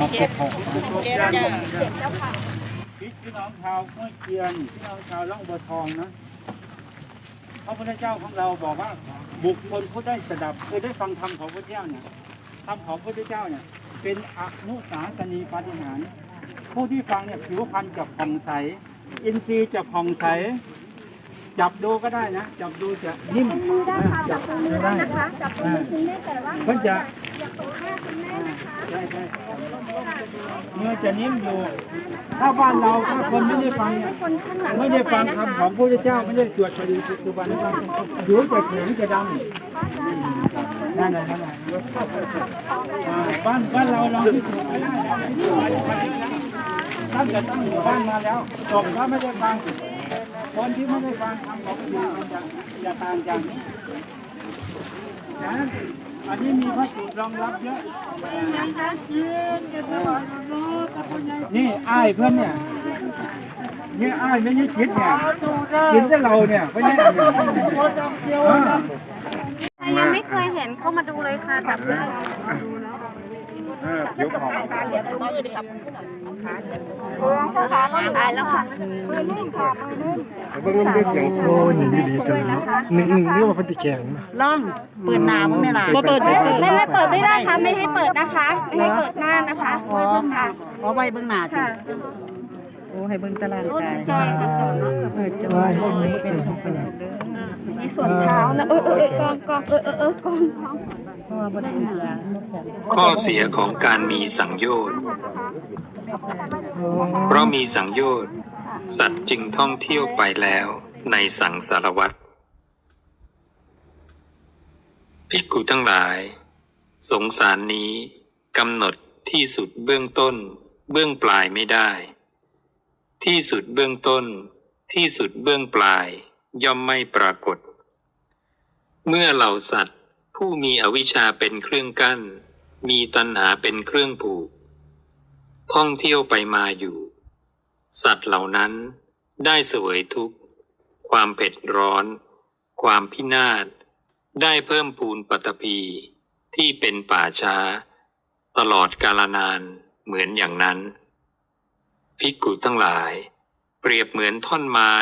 หกหกหกเจ็ดจ้ะพี่พี่น้องชาวห้วยเกียนพี่น้องชาวล่องบัวทองนะพระพุทธเจ้าของเราบอกว่า บุคคลผู้ได้สดับคือได้ฟังธรรมของพระเจ้าเนี่ยธรรมของพระพุทธเจ้าเนี่ย เป็นอนุสาสนีปาฏิหาริย์ผู้ที่ฟังเนี่ยผิวพรรณจะผ่องใส อินทรีย์จะผ่องใส จับดูก็ได้นะ จับดูจะนิ่มมือได้ค่ะจัจับบตรงมือได้นะคะจับตรงมือคุณแม่แต่ว่าเพิ่นจะอย่าตกแม่คุณแม่นะคะใช่ใช่เนื้อจะนิ่มอยู่ ถ้าบ้านเราถ้าคนไม่ได้ฟังเนี่ยคนข้างหลังไม่ได้ฟังคำของพระพุทธเจ้าไม่ได้สวดปฏิปัจจุบันนี้ผิวจะแข็งจะดำนั่นแหละนั่นแหละอ่าบ้านบ้านเราลองที่สุดไม่ได้แล้วท่านจะตั้งหมู่บ้านมาแล้วจบถ้าไม่ได้ฟัง คนที่ไม่ได้ฟังคำของพระพุทธเจ้ามันจะจะต่างจากนี้นะอันนี้มีพระสูตรรองรับเยอะนี่อ้ายเพื่อนเนี่ยนี่อ้ายไม่ใช่คิดเนี่ยคิดแต่เราเนี่ยไม่ใช่อันเนี่ยอ่ายังไม่เคยเห็นเข้ามาดูเลยค่ะจับได้ ยวขอตายแล้วค่ะมือนิ่งค่ะมือนิ่งเบิ่งมันเป็นอย่างโอ้ยนี่ดีจังนี่นี่ว่าปฏิแกงมาล่องเปิดหนามึงเนี่ยล่ะเปิดไม่ไม่ไม่เปิดไม่ได้ค่ะไม่ให้เปิดนะคะไม่ให้เปิดหน้านะคะอ๋ออ๋อไว้เบื้องหน้าติค่ะโอ้ให้เบื้องตารางกายเออจะว่าเป็นชมเป็นชมเด้อมีส่วนเท้านะเออเออเออกองกองเออเออเออกองกอง ข้อเสียของการมีสังโยชน์ เพราะมีสังโยชน์ สัตว์จึงท่องเที่ยวไปแล้วในสังสารวัตรภิกขุทั้งหลาย สงสารนี้กำหนดที่สุดเบื้องต้น เบื้องปลายไม่ได้ ที่สุดเบื้องต้น ที่สุดเบื้องปลายย่อมไม่ปรากฏ เมื่อเหล่าสัตว์ ผู้มีอวิชชาเป็นเครื่องกั้น มีตัณหาเป็นเครื่องผูก ท่องเที่ยวไปมาอยู่ สัตว์เหล่านั้นได้เสวยทุกข์ ความเผ็ดร้อน ความพินาศ ได้เพิ่มพูนปัตตภีที่เป็นป่าช้า ตลอดกาลนานเหมือนอย่างนั้น ภิกขุทั้งหลาย เปรียบเหมือนท่อนไม้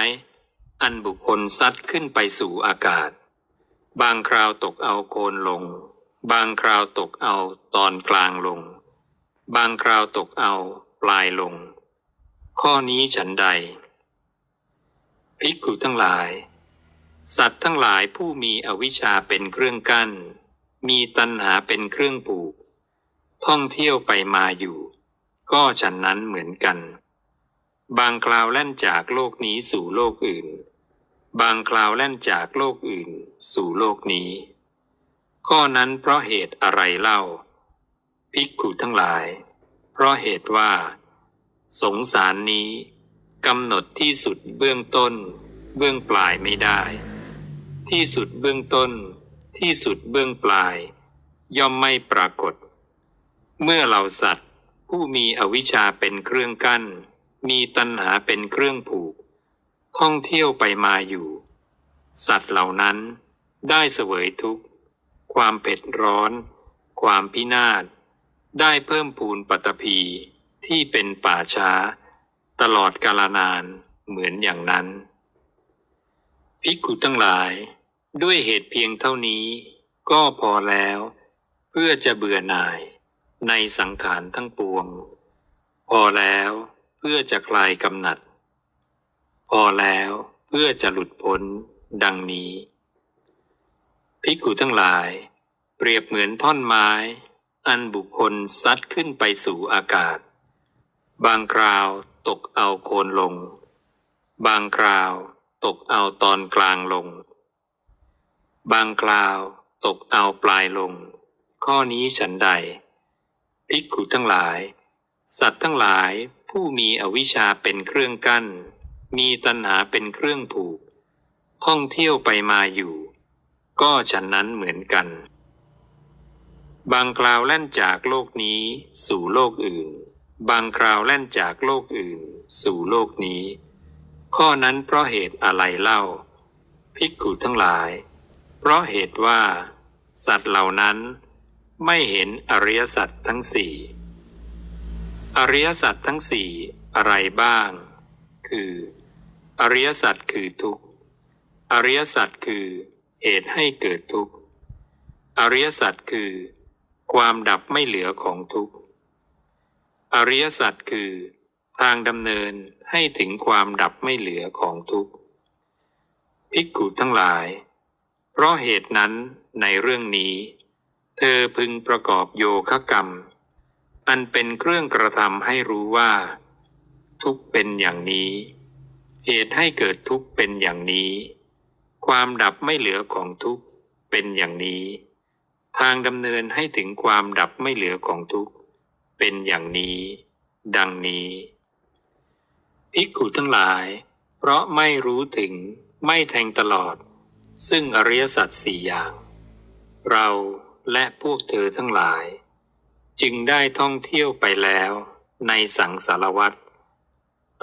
อันบุคคลซัดขึ้นไปสู่อากาศ บางคราวตกเอาโคนลง บางคราวตกเอาตอนกลางลง บางคราวตกเอาปลายลง ข้อนี้ฉันใด ภิกขุทั้งหลาย สัตว์ทั้งหลายผู้มีอวิชชาเป็นเครื่องกั้น มีตัณหาเป็นเครื่องผูก ท่องเที่ยวไปมาอยู่ ก็ฉันนั้นเหมือนกัน บางคราวแล่นจากโลกนี้สู่โลกอื่น บางคราวแล่นจากโลกอื่นสู่โลกนี้ ข้อนั้นเพราะเหตุอะไรเล่า ภิกขุทั้งหลาย เพราะเหตุว่า สงสารนี้กำหนดที่สุดเบื้องต้น เบื้องปลายไม่ได้ ที่สุดเบื้องต้น ที่สุดเบื้องปลาย ย่อมไม่ปรากฏ เมื่อเหล่าสัตว์ผู้มีอวิชชาเป็นเครื่องกั้น มีตัณหาเป็นเครื่องผูก ท่องเที่ยวไปมาอยู่ สัตว์เหล่านั้นได้เสวยทุกข์ ความเผ็ดร้อน ความพินาศ ได้เพิ่มพูนปัตตภีที่เป็นป่าช้า ตลอดกาลนานเหมือนอย่างนั้น ภิกขุทั้งหลาย ด้วยเหตุเพียงเท่านี้ก็พอแล้ว เพื่อจะเบื่อหน่ายในสังขารทั้งปวง พอแล้วเพื่อจะคลายกำหนัด พอแล้วเพื่อจะหลุดพ้นดังนี้ภิกขุทั้งหลาย เปรียบเหมือนท่อนไม้ อันบุคคลซัดขึ้นไปสู่อากาศ บางคราวตกเอาโคนลง บางคราวตกเอาตอนกลางลง บางคราวตกเอาปลายลง ข้อนี้ฉันใดภิกขุทั้งหลาย สัตว์ทั้งหลายผู้มีอวิชชาเป็นเครื่องกั้น มีตัณหาเป็นเครื่องผูก ท่องเที่ยวไปมาอยู่ ก็ฉันนั้นเหมือนกัน บางคราวแล่นจากโลกนี้สู่โลกอื่น บางคราวแล่นจากโลกอื่น สู่โลกนี้ ข้อนั้นเพราะเหตุอะไรเล่า ภิกขุทั้งหลาย เพราะเหตุว่า สัตว์เหล่านั้นไม่เห็นอริยสัจทั้งสี่ อริยสัจทั้งสี่อะไรบ้าง คือ อริยสัจคือทุกข์ อริยสัจคือเหตุให้เกิดทุกข์ อริยสัจคือ ความดับไม่เหลือของทุกข์ อริยสัจคือ ทางดำเนินให้ถึงความดับไม่เหลือของทุกข์ภิกขุทั้งหลาย เพราะเหตุนั้นในเรื่องนี้ เธอพึงประกอบโยคะกรรม อันเป็นเครื่องกระทำให้รู้ว่า ทุกเป็นอย่างนี้ เหตุให้เกิดทุกข์เป็นอย่างนี้ ความดับไม่เหลือของทุกข์เป็นอย่างนี้ ทางดำเนินให้ถึงความดับไม่เหลือของทุกข์เป็นอย่างนี้ ดังนี้ภิกขุทั้งหลาย เพราะไม่รู้ถึงไม่แทงตลอด ซึ่งอริยสัจสี่อย่าง เราและพวกเธอทั้งหลาย จึงได้ท่องเที่ยวไปแล้วในสังสารวัตร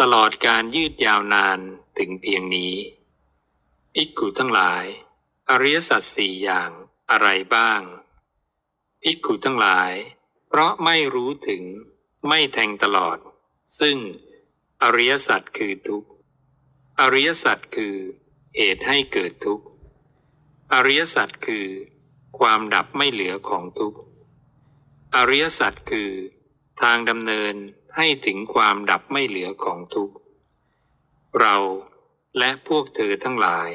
ตลอดการยืดยาวนานถึงเพียงนี้ภิกขุทั้งหลาย อริยสัจสี่อย่างอะไรบ้างภิกขุทั้งหลาย เพราะไม่รู้ถึงไม่แทงตลอด ซึ่งอริยสัจคือทุกข์อริยสัจคือเหตุให้เกิดทุกข์อริยสัจคือ ความดับไม่เหลือของทุกข์อริยสัจคือ ทางดำเนิน ให้ถึงความดับไม่เหลือของทุกข์ เราและพวกเธอทั้งหลาย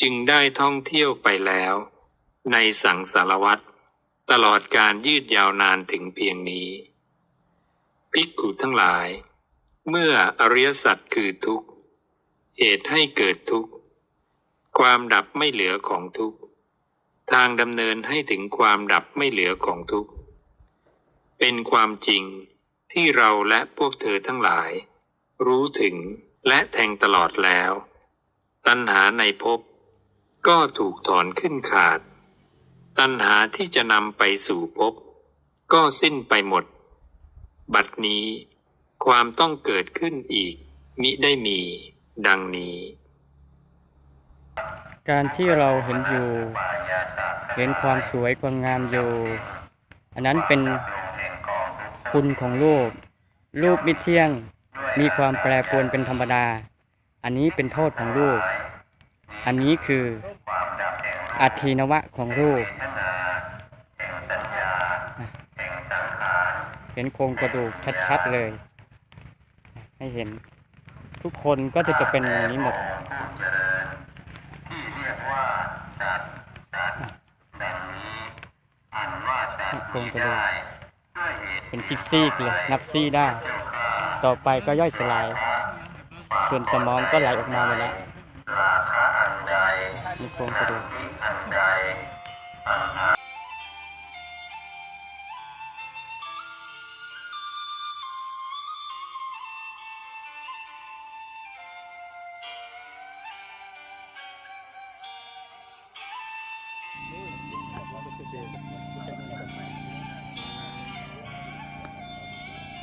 จึงได้ท่องเที่ยวไปแล้ว ในสังสารวัตรตลอดการยืดยาวนานถึงเพียงนี้ภิกขุทั้งหลาย เมื่ออริยสัจคือทุกข์เหตุให้เกิดทุกข์ ความดับไม่เหลือของทุกข์ ทางดำเนินให้ถึงความดับไม่เหลือของทุกข์ เป็นความจริง ที่เราและพวกเธอทั้งหลาย รู้ถึงและแทงตลอดแล้ว ตัณหาในภพก็ถูกถอนขึ้นขาด ตัณหาที่จะนำไปสู่ภพก็สิ้นไปหมด บัดนี้ ความต้องเกิดขึ้นอีก มิได้มีดังนี้ การที่เราเห็นอยู่ เห็นความสวยความงามอยู่ อันนั้นเป็น คุณของรูป รูปไม่เที่ยง มีความแปรปรวนเป็นธรรมดา อันนี้เป็นโทษของรูป อันนี้คืออัตถีนวะของรูป เห็นโครงกระดูกชัดๆเลย ให้เห็น ทุกคนก็จะจะเป็นอย่างนี้หมดโครงกระดูก เป็นซีกเลยนับซี่ได้ ต่อไปก็ย่อยสลาย ส่วนสมองก็ไหลออกมาหมดแล้วมีโครงกระดูก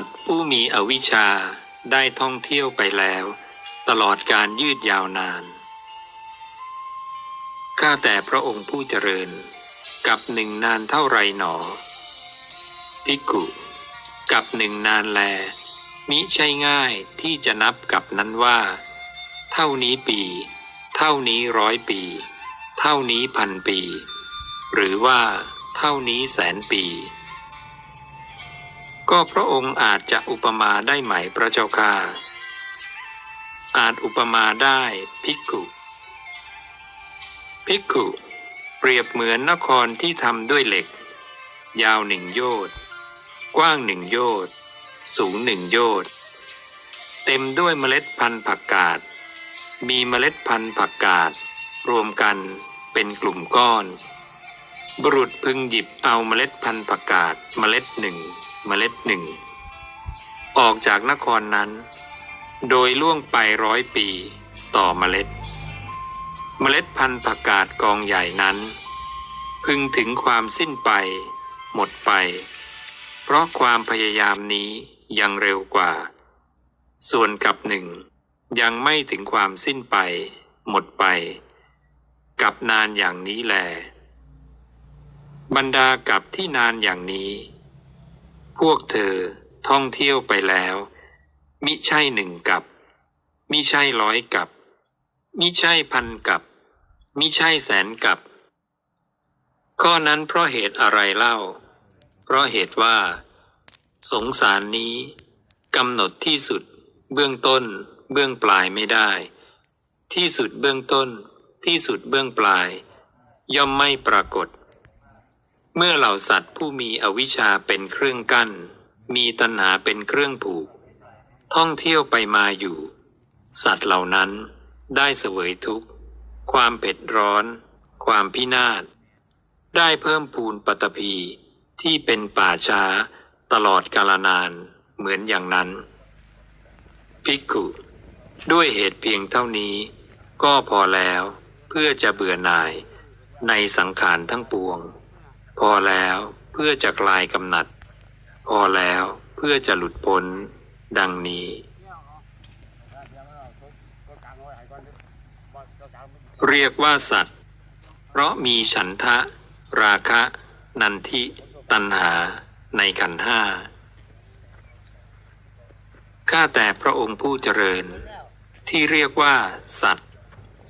ตว์ผู้มีอวิชชาได้ท่องเที่ยวไปแล้ว ตลอดการยืดยาวนาน ข้าแต่พระองค์ผู้เจริญ กับหนึ่งนานเท่าไรหนอภิกุ กับหนึ่งนานแล มิใช่ง่ายที่จะนับกับนั้นว่า เท่านี้ปี เท่านี้ร้อยปี เท่านี้พันปี หรือว่าเท่านี้แสนปี ก็พระองค์อาจจะอุปมาได้ไหมพระเจ้าค่าอาจอุปมาได้ภิกขุภิกุเปรียบเหมือนนครที่ทำด้วยเหล็ก ยาวหนึ่งโยชน์กว้างหนึ่งโยชน์สูงหนึ่งโยชน์เต็มด้วยเมล็ดพันธุ์ผักกาด มีเมล็ดพันธุ์ผักกาด รวมกันเป็นกลุ่มก้อน บุรุษพึงหยิบเอาเมล็ดพันธุ์ผักกาดเมล็ดหนึ่ง เมล็ดหนึ่ง ออกจากนครนั้น โดยล่วงไปร้อยปีต่อเมล็ด เมล็ดพันธุ์ผักกาดกองใหญ่นั้น พึงถึงความสิ้นไป หมดไป เพราะความพยายามนี้ยังเร็วกว่า ส่วนกับหนึ่ง ยังไม่ถึงความสิ้นไป หมดไป กับนานอย่างนี้แล บรรดากับที่นานอย่างนี้ พวกเธอท่องเที่ยวไปแล้ว มิใช่หนึ่งกับ มิใช่ร้อยกับ มิใช่พันกับ มิใช่แสนกับ ข้อนั้นเพราะเหตุอะไรเล่า เพราะเหตุว่า สงสารนี้กำหนดที่สุด เบื้องต้น เบื้องปลายไม่ได้ ที่สุดเบื้องต้น ที่สุดเบื้องปลาย ย่อมไม่ปรากฏ เมื่อเหล่าสัตว์ผู้มีอวิชชาเป็นเครื่องกั้น มีตัณหาเป็นเครื่องผูก ท่องเที่ยวไปมาอยู่ สัตว์เหล่านั้นได้เสวยทุกข์ ความเผ็ดร้อน ความพินาศ ได้เพิ่มพูนปตพีที่เป็นป่าช้าตลอดกาลนานเหมือนอย่างนั้น ภิกขุด้วยเหตุเพียงเท่านี้ก็พอแล้วเพื่อจะเบื่อหน่ายในสังขารทั้งปวง พอแล้วเพื่อจะคลายกำหนัด พอแล้วเพื่อจะหลุดพ้น ดังนี้ เรียกว่าสัตว์ เพราะมีฉันทะ ราคะ นันทิตัณหาในขันห้าข้าแต่พระองค์ผู้เจริญ ที่เรียกว่า สัตว์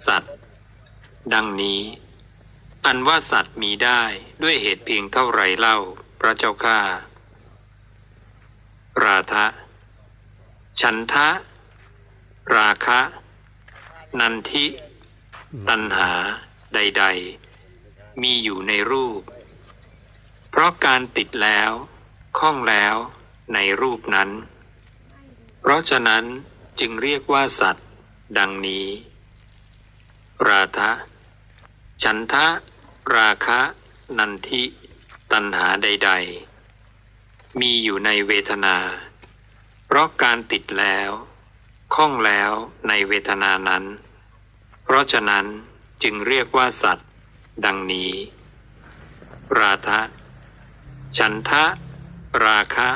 สัตว์ ดังนี้ อันว่าสัตว์มีได้ด้วยเหตุเพียงเท่าไรเล่า พระเจ้าข้าราทะ ฉันทะ ราคะ นันทิ ตัณหา ใด ๆ มีอยู่ในรูป เพราะการติดแล้วข้องแล้วในรูปนั้น เพราะฉะนั้นจึงเรียกว่าสัตว์ ดังนี้ ราทะ ฉันทะ ราคะนันทิตัณหาใด ๆ มีอยู่ในเวทนา เพราะการติดแล้วข้องแล้วในเวทนานั้น เพราะฉะนั้นจึงเรียกว่าสัตว์ ดังนี้ ราทะฉันทะ ราคะ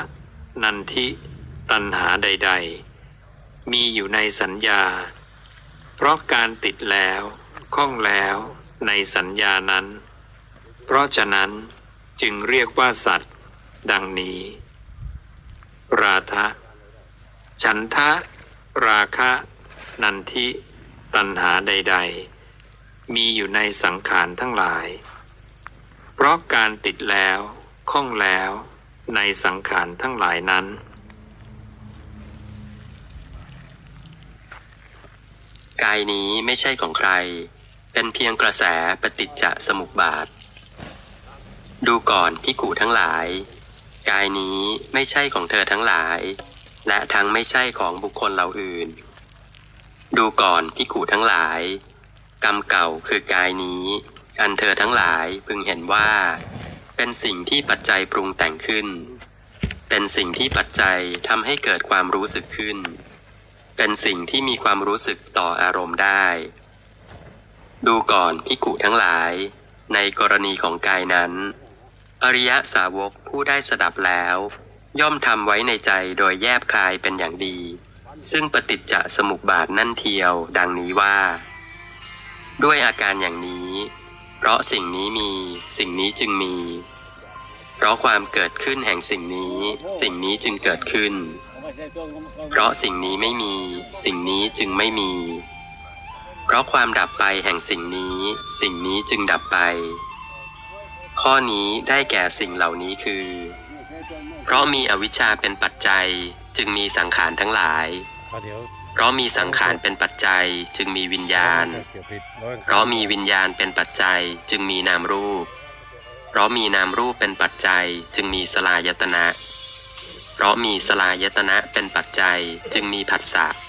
นันทิ ตัณหาใด ๆ มีอยู่ในสัญญา เพราะการติดแล้วข้องแล้ว ในสัญญานั้น เพราะฉะนั้นจึงเรียกว่าสัตว์ ดังนี้ ราทะ ฉันทะ ราคะ นันทิ ตัณหาใด ๆ มีอยู่ในสังขารทั้งหลาย เพราะการติดแล้วข้องแล้วในสังขารทั้งหลายนั้น กายนี้ไม่ใช่ของใคร เป็นเพียงกระแสปฏิจจสมุปบาท ดูก่อนพิกูทั้งหลาย กายนี้ไม่ใช่ของเธอทั้งหลาย และทั้งไม่ใช่ของบุคคลเหล่าอื่น ดูก่อนพิกูทั้งหลาย กรรมเก่าคือกายนี้ อันเธอทั้งหลายพึงเห็นว่า เป็นสิ่งที่ปัจจัยปรุงแต่งขึ้น เป็นสิ่งที่ปัจจัยทำให้เกิดความรู้สึกขึ้น เป็นสิ่งที่มีความรู้สึกต่ออารมณ์ได้ ดูก่อนพิกุทั้งหลาย ในกรณีของกายนั้น อริยสาวกผู้ได้สดับแล้ว ย่อมทำไว้ในใจโดยแยบคายเป็นอย่างดี ซึ่งปฏิจจสมุปบาทนั่นเทียว ดังนี้ว่า ด้วยอาการอย่างนี้ เพราะสิ่งนี้มีสิ่งนี้จึงมี เพราะความเกิดขึ้นแห่งสิ่งนี้ สิ่งนี้จึงเกิดขึ้น เพราะสิ่งนี้ไม่มี สิ่งนี้จึงไม่มี เพราะความดับไปแห่งสิ่งนี้ สิ่งนี้จึงดับไป ข้อนี้ได้แก่สิ่งเหล่านี้คือ เพราะมีอวิชชาเป็นปัจจัยจึงมีสังขารทั้งหลายเดี๋ยวเพราะมีสังขารเป็นปัจจัยจึงมีวิญญาณ เพราะมีวิญญาณเป็นปัจจัยจึงมีนามรูป เพราะมีนามรูปเป็นปัจจัยจึงมีสลายตนะ เพราะมีสลายตนะเป็นปัจจัยจึงมีผัสสะเ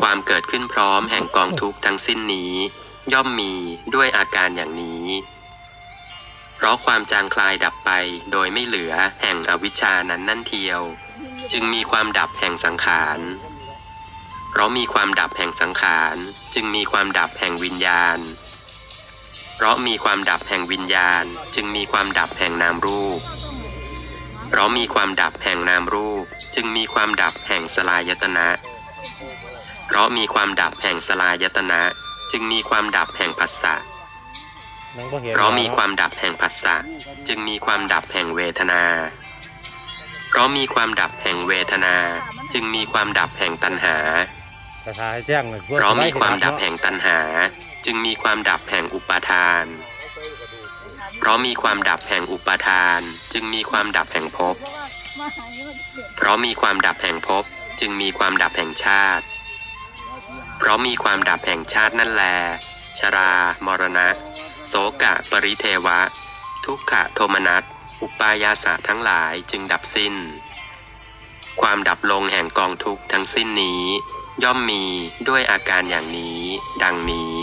ความเกิดขึ้นพร้อมแห่งกองทุกข์ทั้งสิ้นนี้ ย่อมมีด้วยอาการอย่างนี้ เพราะความจางคลายดับไปโดยไม่เหลือแห่งอวิชชานั้นนั่นเทียว จึงมีความดับแห่งสังขารเพราะมีความดับแห่งสังขาร จึงมีความดับแห่งวิญญาณ เพราะมีความดับแห่งวิญญาณ จึงมีความดับแห่งนามรูป เพราะมีความดับแห่งนามรูป จึงมีความดับแห่งสลายตนะ เพราะมีความดับแห่งสลายตนะ จึงมีความดับแห่งผัสสะเพราะมีความดับแห่งผัสสะจึงมีความดับแห่งเวทนา เพราะมีความดับแห่งเวทนา จึงมีความดับแห่งตัณหา เพราะมีความดับแห่งตัณหา จึงมีความดับแห่งอุปาทาน เพราะมีความดับแห่งอุปาทาน จึงมีความดับแห่งภพ เพราะมีความดับแห่งภพจึงมีความดับแห่งชาติ เพราะมีความดับแห่งชาตินั่นแล ชรา มรณะ โสกะ ปริเทวะ ทุกขะโทมนัส อุปายาสะทั้งหลายจึงดับสิ้น ความดับลงแห่งกองทุกข์ทั้งสิ้นนี้ ย่อมมีด้วยอาการอย่างนี้ ดังนี้